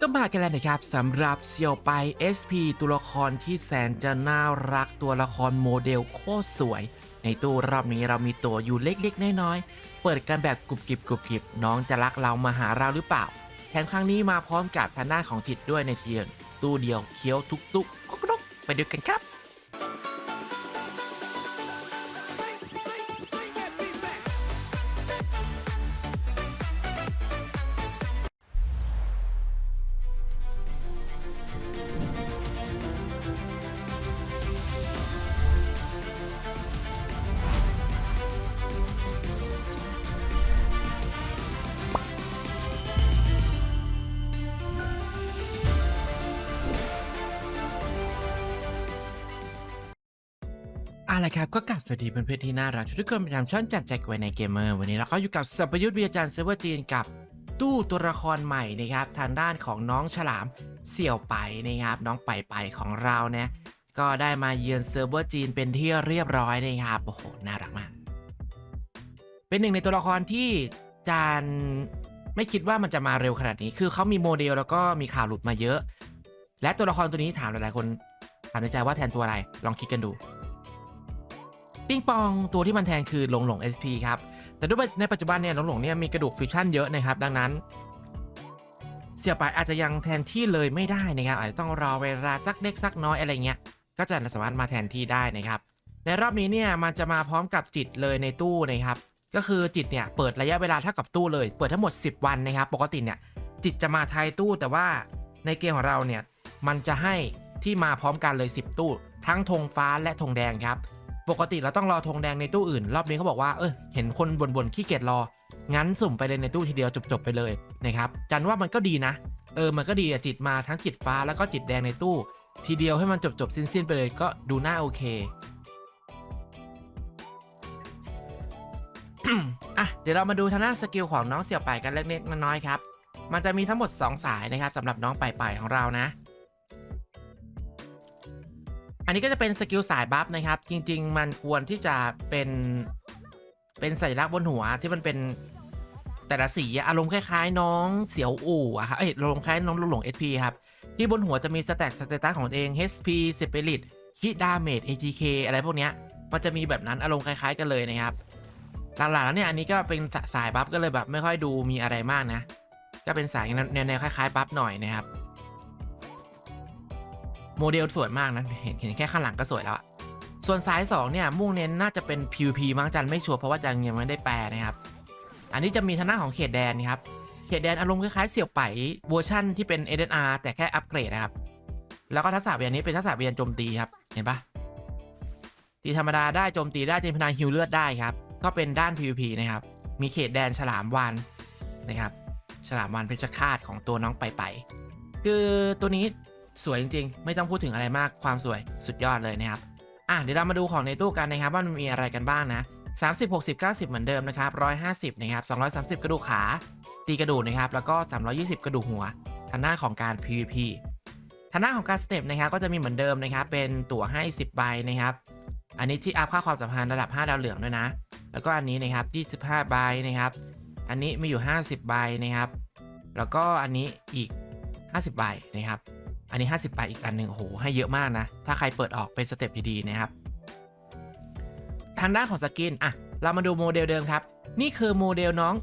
ก็มากันแล้วนะครับสำหรับเซียวไป SP ตัวละครที่แสนจะน่ารักตัวละครโมเดลโคตรสวย ในตู้รอบนี้เรามีตัวอยู่เล็กๆ น้อยๆ เปิดกันแบบกรุบกริบกรุบกริบน้องจะรักเรามาหาเราหรือเปล่า แถมครั้งนี้มาพร้อมกับทางด้านของจิตด้วยในเทียน ตู้เดียวเคี้ยวทุกๆุกไปดูกันครับ ละครับก็กลับสวัสดีเพื่อนๆที่น่ารักทุกคนประจำช่องจัดแจกไว้ในเกมเมอร์วันนี้เราก็อยู่กับสัพยุทธ์วิจารย์เซิร์ฟเวอร์จีนกับตู้ตัวละครใหม่นะครับทางด้านของน้องฉลามเสี่ยวไปนะครับน้องไปไปของเราเนี่ยก็ได้มาเยือนเซิร์ฟเวอร์จีนเป็นที่เรียบร้อยนะครับโอ้โหน่ารักมาก เป็นหนึ่งในตัวละครที่จานไม่คิดว่ามันจะมาเร็วขนาดนี้ คือเขามีโมเดลแล้วก็มีข่าวหลุดมาเยอะ และตัวละครตัวนี้ถามหลายๆคนถามในใจว่าแทนตัวอะไรลองคิดกันดู ปิงปองตัวที่มันแทนคือหลงหลง SP ครับ แต่ด้วยในปัจจุบันเนี่ยหลงหลงเนี่ยมีกระดูกฟิวชั่นเยอะนะครับ ดังนั้น เสียไปอาจจะยังแทนที่เลยไม่ได้นะครับ อาจจะต้องรอเวลาสักเล็กสักน้อยอะไรเงี้ย ก็จะสามารถมาแทนที่ได้นะครับ ในรอบนี้เนี่ยมันจะมาพร้อมกับจิตเลยในตู้นะครับ ก็คือจิตเนี่ยเปิดระยะเวลาเท่ากับตู้เลย เปิดทั้งหมด 10 วันนะครับ ปกติเนี่ยจิตจะมาไทยตู้แต่ว่าในเกมของเราเนี่ยมันจะให้ที่มาพร้อมกันเลย 10 ตู้ ทั้งธงฟ้าและธงแดงครับ ปกติเราต้องรอธงแดงในตู้อื่น รอบนี้เขาบอกว่าเออเห็นคนบ่นๆขี้เกียจรอ งั้นสุ่มไปเลยในตู้ทีเดียวจบๆไปเลยนะครับจันว่ามันก็ดีนะ เออมันก็ดีอะจิตมาทั้งจิตฟ้าแล้วก็จิตแดงในตู้ ทีเดียวให้มันจบๆสิ้นๆไปเลยก็ดูน่าโอเคอะเดี๋ยวเรามาดูทางด้านสกิลของน้องเสี่ยวไปกันเล็กๆน้อยๆครับมันจะมีทั้งหมด 2 สายนะครับสำหรับน้องไปไปของเรานะ อันนี้ก็จะเป็นสกิลสายบัฟนะครับ จริง ๆ มันควรที่จะเป็น เป็นสัญลักษณ์บนหัวที่มันเป็นแต่ละสีอารมณ์คล้ายๆ น้องเสียวอู่อะครับเอ้ยอารมณ์คล้ายน้องหลงหลง SP ครับ ที่บนหัวจะมีสแต็กสเตตัสของตัวเอง HP Spirit คิดาเมจ ATK อะไรพวกเนี้ยมันจะมีแบบนั้นอารมณ์คล้าย ๆ กันเลยนะครับหลังๆแล้วเนี่ยอันนี้ก็เป็นสสายบัฟก็เลยแบบไม่ค่อยดูมีอะไรมากนะ ก็เป็นสายแนวๆคล้ายๆบัฟหน่อยนะครับ โมเดลสวยมากนะเห็นเห็นแค่ข้างหลังก็สวยแล้ว ส่วนสาย2เนี่ยมุ่งเน้นน่าจะเป็น PVP มั้งจันไม่ชัวร์เพราะว่าจันยังไม่ได้แปลนะครับ อันนี้จะมีทางหน้าของเขตแดนครับ เขตแดนอารมณ์คล้ายๆเสี่ยวไปเวอร์ชั่นที่เป็น SNR แต่แค่อัปเกรดนะครับ แล้วก็ทักษะเวียนนี้เป็นทักษะเวียนโจมตีครับเห็นปะตีธรรมดาได้โจมตีได้เจมพนาฮิวเลือดได้ครับ ก็เป็นด้าน PVP นะครับมีเขตแดนฉลามวานนะครับฉลามวานเพชรฆาตของตัวน้องไปไปคือตัวนี้ สวยจริงๆ ไม่ต้องพูดถึงอะไรมากความสวยสุดยอดเลยนะครับอะเดี๋ยวเรามาดูของในตู้กันนะครับว่ามันมีอะไรกันบ้างนะ30 60 90 เหมือนเดิมนะครับ150นะครับ230 กระดูกขาตีกระดูกนะครับแล้วก็ 320 กระดูกหัวทางหน้าของการ PVP ทางหน้าของการสเต็ปนะครับก็จะมีเหมือนเดิมนะครับเป็นตั๋วให้ 10 ใบนะครับ อันนี้ที่อัพค่าความสัมพันธ์ระดับ 5 ดาวเหลืองด้วยนะ แล้วก็อันนี้นะครับ25 ใบนะครับ อันนี้มีอยู่ 50 ใบนะครับ แล้วก็อันนี้อีก 50 ใบนะครับ อันนี้ 50ใบอีกอันหนึ่งโอ้โหให้เยอะมากนะ ถ้าใครเปิดออกเป็นสเต็ปดีๆนะครับ ทางด้านของสกินอะเรามาดูโมเดลเดิมครับ นี่คือโมเดลน้อง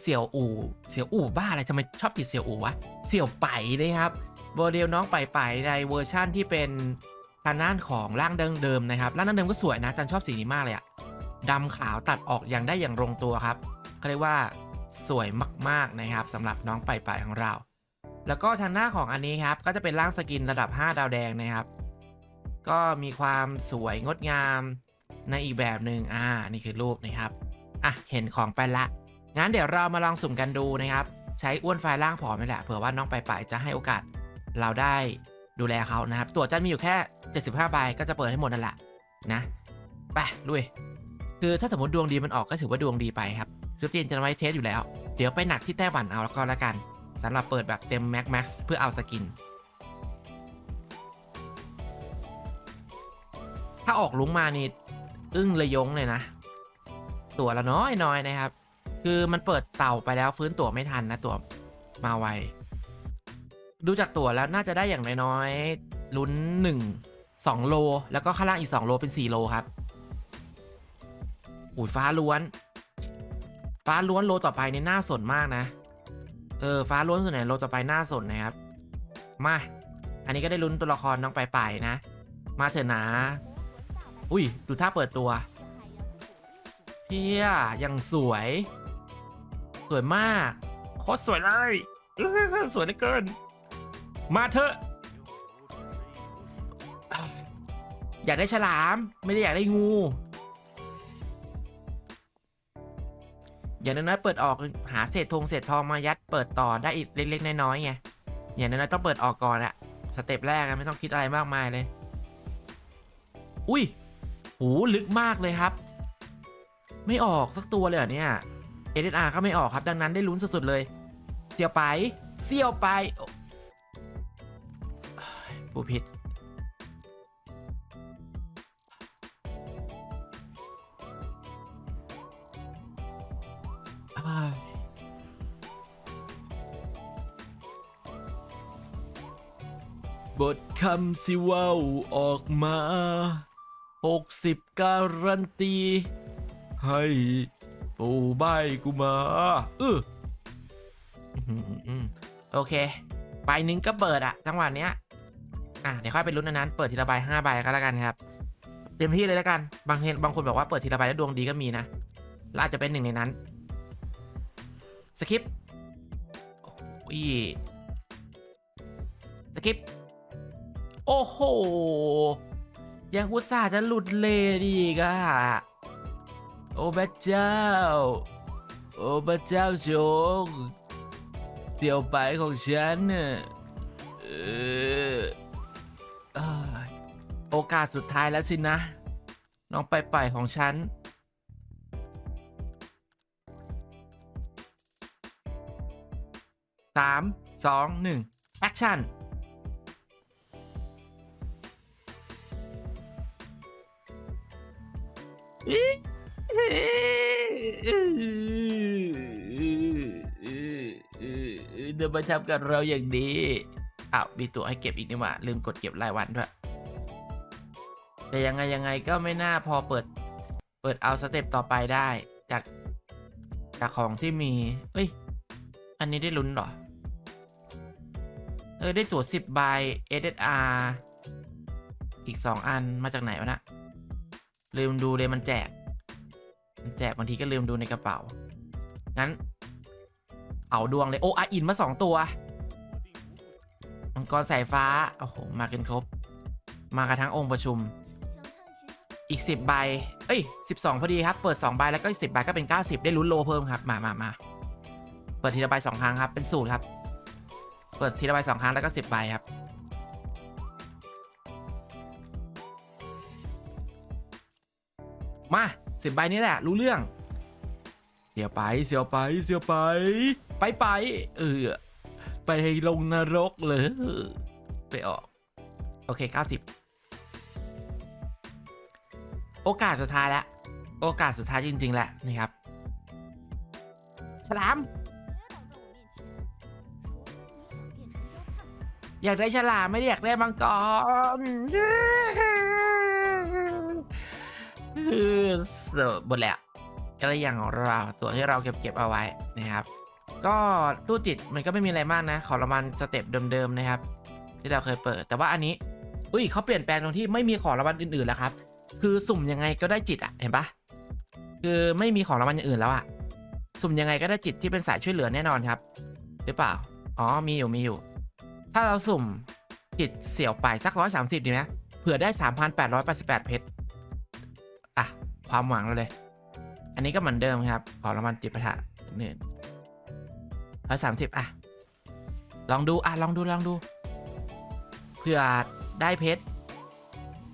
เสี่ยวอู่ เสี่ยวอู่บ้าอะไรทำไมชอบติดเสี่ยวอู่วะ เสี่ยวไปนะครับ โมเดลน้องไปไปในเวอร์ชั่นที่เป็นทางด้านของร่างเดิมเดิมๆนะครับ ร่างดั้งเดิมก็สวยนะจันชอบสีนี้มากเลยอะดำขาวตัดออกอย่างได้อย่างลงตัวครับเขาเรียกว่าสวยมากๆนะครับสำหรับน้องไปไปของเรา แล้วก็ทางหน้าของอันนี้ครับ ก็จะเป็นร่างสกินระดับ 5 ดาวแดงนะครับ ก็มีความสวยงดงามในอีกแบบหนึ่งอ่า นี่คือรูปนะครับ อะ เห็นของไปละ งั้นเดี๋ยวเรามาลองสุ่มกันดูนะครับ ใช้อ้วนไฟล์ล่างผอมนี่แหละ เผื่อว่าน้องไปไปจะให้โอกาส เราได้ดูแลเขานะครับ ตัวจันมีอยู่แค่ 75ใบก็จะเปิดให้หมดนั่นแหละนะไปลุย คือถ้าสมมติดวงดีมันออกก็ถือว่าดวงดีไปครับซื้อจีนจะไว้เทสอยู่แล้ว เดี๋ยวไปหนักที่แต้หวันเอาแล้วก็แล้วกัน สำหรับเปิดแบบเต็มแม็กแม็กเพื่อเอาสกิน ถ้าออกลุงมานี่อึ้งเลยยงเลยนะ ตัวละน้อยน้อยนะครับ คือมันเปิดเต่าไปแล้วฟื้นตัวไม่ทันนะตัวมาไว ดูจากตั๋วแล้วน่าจะได้อย่างน้อยๆลุ้นหนึ่งสองโล แล้วก็ข้างล่างอีกสองโลเป็นสี่โลครับอุ้ยฟ้าล้วน ฟ้าล้วนโลต่อไปนี่น่าสนมากนะ เออฟ้าล้วนส่วนไหนโลต่อไปหน่าสนนะครับ มา อันนี้ก็ได้ลุ้นตัวละครน้องไปไปนะ มาเถอะนะ อุ้ยดูท่าเปิดตัวเชี่ยยังสวย สวยมากโคตรสวยเลยสวยเหลือเกิน มาเถอะ อยากได้ฉลามไม่ได้อยากได้งู อย่างน้อยๆเปิดออกหาเศษธงเศษทองมายัดเปิดต่อได้อีกเล็ก ๆ น้อยๆไงอย่างน้อยๆต้องเปิดออกก่อนอะสเต็ปแรกไม่ต้องคิดอะไรมากมายเลย อุ้ยหูลึกมากเลยครับ ไม่ออกสักตัวเลยเหรอเนี่ย SSR ก็ไม่ออกครับดังนั้นได้ลุ้นสุดๆเลยเสียวไปเสียวไปผู้ผิด อ้ายบทคำสิว่าออกมาหกสิบการันตี ให้ปูใบกูมาเอออื้อโอเค ใบหนึ่งก็เปิดอะจังหวะเนี้ย อะ เดี๋ยวค่อยไปลุ้นอันนั้น เปิดทีละใบห้าใบก็แล้วกันครับ เต็มที่เลยแล้วกัน บางเห็นบางคนบอกว่าเปิดทีละใบแล้วดวงดีก็มีนะละอาจจะเป็นหนึ่งในนั้น สคริปโอ้ยสคริป โอ้โห ยังอุตส่าห์จะหลุดเลนอีกอะโอ้พระเจ้า โอ้พระเจ้าชงเดี๋ยวไปของฉันน่ะเออเอ้ยโอกาสสุดท้ายแล้วสินะ น้องไปไปของฉัน สามสองหนึ่งแอคชั่น เดินมาทำกับเราอย่างนี้อ้าวมีตัวให้เก็บอีกนี่หว่า ลืมกดเก็บรายวันด้วย แต่ยังไงยังไงก็ไม่น่าพอเปิด เปิดเอาสเต็ปต่อไปได้จากจากของที่มี เอ้ย อันนี้ได้ลุ้นหรอ เออ ได้ตั๋วสิบใบ SSR อีกสองอันมาจากไหนวะนะลืมดูเลยมันแจก มันแจกบางทีก็ลืมดูในกระเป๋า งั้น เอาดวงเลย โอ้อาอินมาสองตัว มังกรสายฟ้า โอ้โห มากันครบ มากันทั้งองค์ประชุม อีก10ใบ เอ้ย12พอดีครับ เปิด2ใบแล้วก็อีก10ใบก็เป็น90ได้ลุ้นโลเพิ่มครับ มามามาเปิดทีละใบสองครั้งครับ เป็นสูตรครับ เปิดทีละใบสองครั้งแล้วก็10ใบครับ มา10ใบนี้แหละ รู้เรื่อง เสียวไปเสียวไปเสียวไป ไปไปเออไปลงนรกเลยไปออก โอเค90โอกาสสุดท้ายแล้ว โอกาสสุดท้ายจริงๆแหละนะครับฉลาม อยากได้ฉลามไม่ได้อยากได้มังกรคือหมดแล้วก็เลยอย่างของเราตัวที่เราเก็บเก็บเอาไว้นะครับ ก็ตู้จิตมันก็ไม่มีอะไรมากนะ ขอรางวัลสเต็ปเดิมๆนะครับ ที่เราเคยเปิด แต่ว่าอันนี้ อุ้ยเขาเปลี่ยนแปลงตรงที่ไม่มีของรางวัลอื่นๆแล้วครับ คือสุ่มยังไงก็ได้จิตอะเห็นปะคือไม่มีของรางวัลอย่างอื่นแล้วอะสุ่มยังไงก็ได้จิตที่เป็นสายช่วยเหลือแน่นอนครับ หรือเปล่า อ๋อมีอยู่มีอยู่ ถ้าเราสุ่มจิตเสี่ยวไปสักร้อยสามสิบดีไหมเผื่อได้สามพันแปดร้อยแปดสิบแปดเพชร อะ ความหวังเราเลย อันนี้ก็เหมือนเดิมครับ ขอรางวัลจิตประทะหนึ่งร้อยสามสิบอะ ลองดู อะ ลองดู ลองดู เผื่อได้เพชร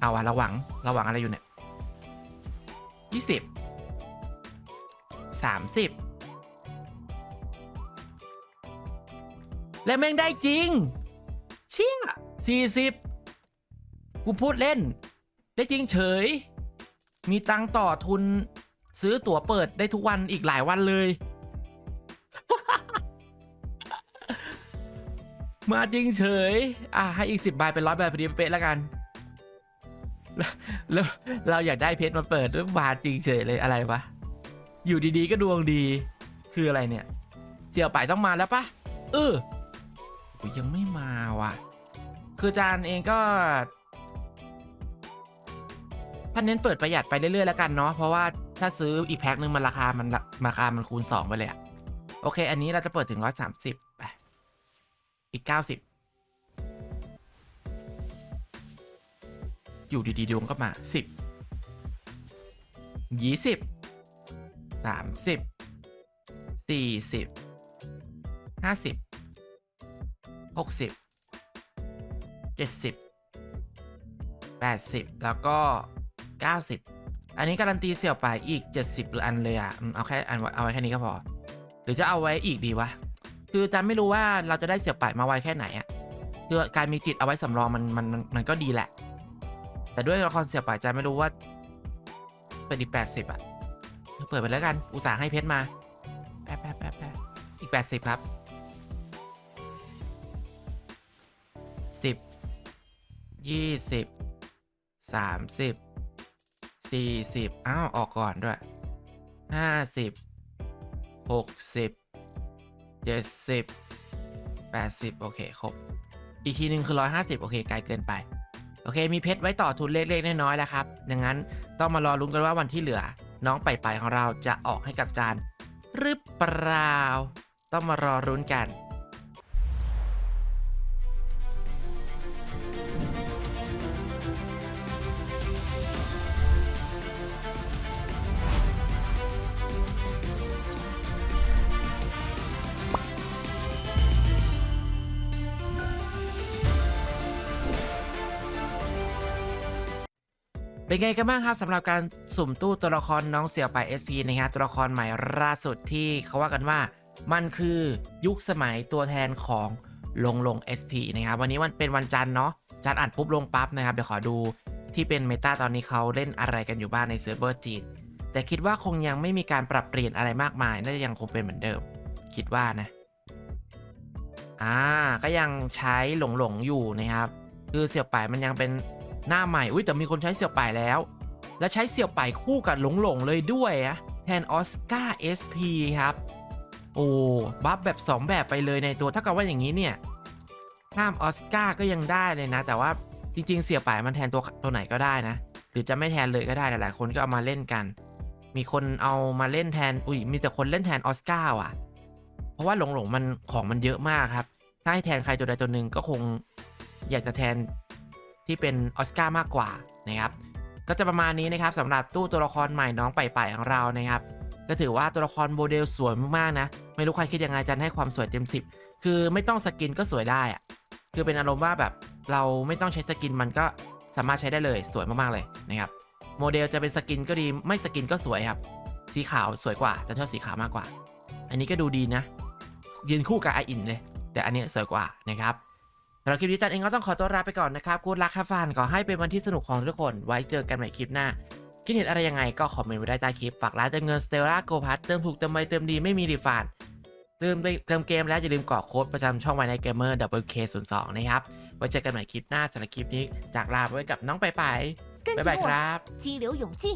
เอาอะระหวังระหวังอะไรอยู่เนี่ยยี่สิบสามสิบและแม่งได้จริง เชี่ยสี่สิบกูพูดเล่น ได้จริงเฉย มีตังค์ต่อทุน ซื้อตั๋วเปิดได้ทุกวันอีกหลายวันเลย มาจริงเฉย อะ ให้อีกสิบใบเป็นร้อยใบพอดีเป๊ะแล้วกัน แล้วแล้วเราอยากได้เพชรมาเปิดแล้วมาจริงเฉยเลยอะไรวะ อยู่ดีๆก็ดวงดี คืออะไรเนี่ย เสี่ยวไปต้องมาแล้วปะเอออุ๊ ยยังไม่มาว่ะ คือจานเองก็ท่านเน้นเปิดประหยัดไปเรื่อยๆแล้วกันเนาะ เพราะว่าถ้าซื้ออีกแพ็คนึงมันราคามันราคามันคูณ 2 ไปเลยอะโอเค อันนี้เราจะเปิดถึง 130ไปอีก 90 อยู่ดีๆดวงก็มา 10 20 30 40 50 60 70 80 แล้วก็ 90 อันนี้การันตีเสี่ยวไปอีก 70อันเลยอะเอาแค่อันเอาไว้แค่นี้ก็พอ หรือจะเอาไว้อีกดีวะ คือจะไม่รู้ว่าเราจะได้เสี่ยวไปมาไวแค่ไหนอะคือการมีจิตเอาไว้สำรองมันมันมันมันก็ดีแหละ แต่ด้วยละครเสี่ยวไปจะไม่รู้ว่าเป็นอีก 80 อะเปิดไปแล้วกัน อุตส่าห์ให้เพชรมาแป๊บแป๊บแป๊บแป๊บอีก 80 ครับสิบ ยี่สิบสามสิบสี่สิบอ้าวออกก่อนด้วยห้าสิบหกสิบเจ็ดสิบแปดสิบโอเค ครบ อีกทีหนึ่งคือร้อยห้าสิบโอเค ไกลเกินไป โอเค มีเพชรไว้ต่อทุนเล็กๆน้อยๆแล้วครับ ดังนั้นต้องมารอลุ้นกันว่าวันที่เหลือ น้องไปไปของเราจะออกให้กับจานหรือเปล่า ต้องมารอรุ้นกัน เป็นไงกันบ้างครับสำหรับการสุ่มตู้ตัวละครน้องเสี่ยวไป SP นะครับตัวละครใหม่ล่าสุดที่เขาว่ากันว่า มันคือยุคสมัยตัวแทนของลงลง SP นะครับวันนี้มันเป็นวันจันทร์เนาะจันทร์อ่านปุ๊บลงปั๊บนะครับเดี๋ยวขอดูที่เป็นเมตาตอนนี้เขาเล่นอะไรกันอยู่บ้างในเซิร์ฟเวอร์จีน แต่คิดว่าคงยังไม่มีการปรับเปลี่ยนอะไรมากมายน่าจะยังคงเป็นเหมือนเดิม คิดว่านะอ่าก็ยังใช้หลงหลงอยู่นะครับคือเสี่ยวป่ายมันยังเป็น หน้าใหม่อุ้ยแต่มีคนใช้เสี่ยวป่ายแล้ว และใช้เสี่ยวป่ายคู่กับหลงหลงๆเลยด้วยอะแทนออสการ์ SP ครับโอ้บัฟแบบ 2 แบบไปเลยในตัวถ้ากับว่าอย่างนี้เนี่ยข้ามออสการ์ก็ยังได้เลยนะ แต่ว่าจริงๆ เสี่ยวป่ายมันแทนตัวตัวไหนก็ได้นะ หรือจะไม่แทนเลยก็ได้หลายๆคนก็เอามาเล่นกัน มีคนเอามาเล่นแทนอุ้ยมีแต่คนเล่นแทนออสการ์ว่ะ เพราะว่าหลงหลงๆมันของมันเยอะมากครับ ถ้าให้แทนใครตัวใดตัวหนึ่งก็คงอยากจะแทน ที่เป็นออสการ์มากกว่านะครับก็จะประมาณนี้นะครับสำหรับตู้ตัวละครใหม่น้องไปไปของเรานะครับก็ถือว่าตัวละครโมเดลสวยมากๆนะ ไม่รู้ใครคิดยังไงจันให้ความสวยเต็ม 10 คือไม่ต้องสกินก็สวยได้อะคือเป็นอารมณ์ว่าแบบเราไม่ต้องใช้สกินมันก็สามารถใช้ได้เลยสวยมากๆเลยนะครับโมเดลจะเป็นสกินก็ดีไม่สกินก็สวยครับ สีขาวสวยกว่าจันชอบสีขาวมากกว่า อันนี้ก็ดูดีนะยืนคู่กับไออินเลย แต่อันนี้สวยกว่านะครับ สำหรับคลิปนี้จันเองก็ต้องขอตัวลาไปก่อนนะครับกูดรักครับฟานขอให้เป็นวันที่สนุกของทุกคน ไว้เจอกันใหม่คลิปหน้า คิดเห็นอะไรยังไงก็คอมเมนต์ไว้ได้ใต้คลิป ฝากร้านเติมเงินสเตลล่าโกพัทเติมถูกเติมไวเติมดีไม่มีรีฟานเติมเติมเกมแล้วอย่าลืมกรอกโค้ดประจำช่องไวในเกมเมอร์ WK02 นะครับ ไว้เจอกันใหม่คลิปหน้าสำหรับคลิปนี้จากลาไปกับน้องไปไปบ๊ายบายครับชีเหลียวหยงจี้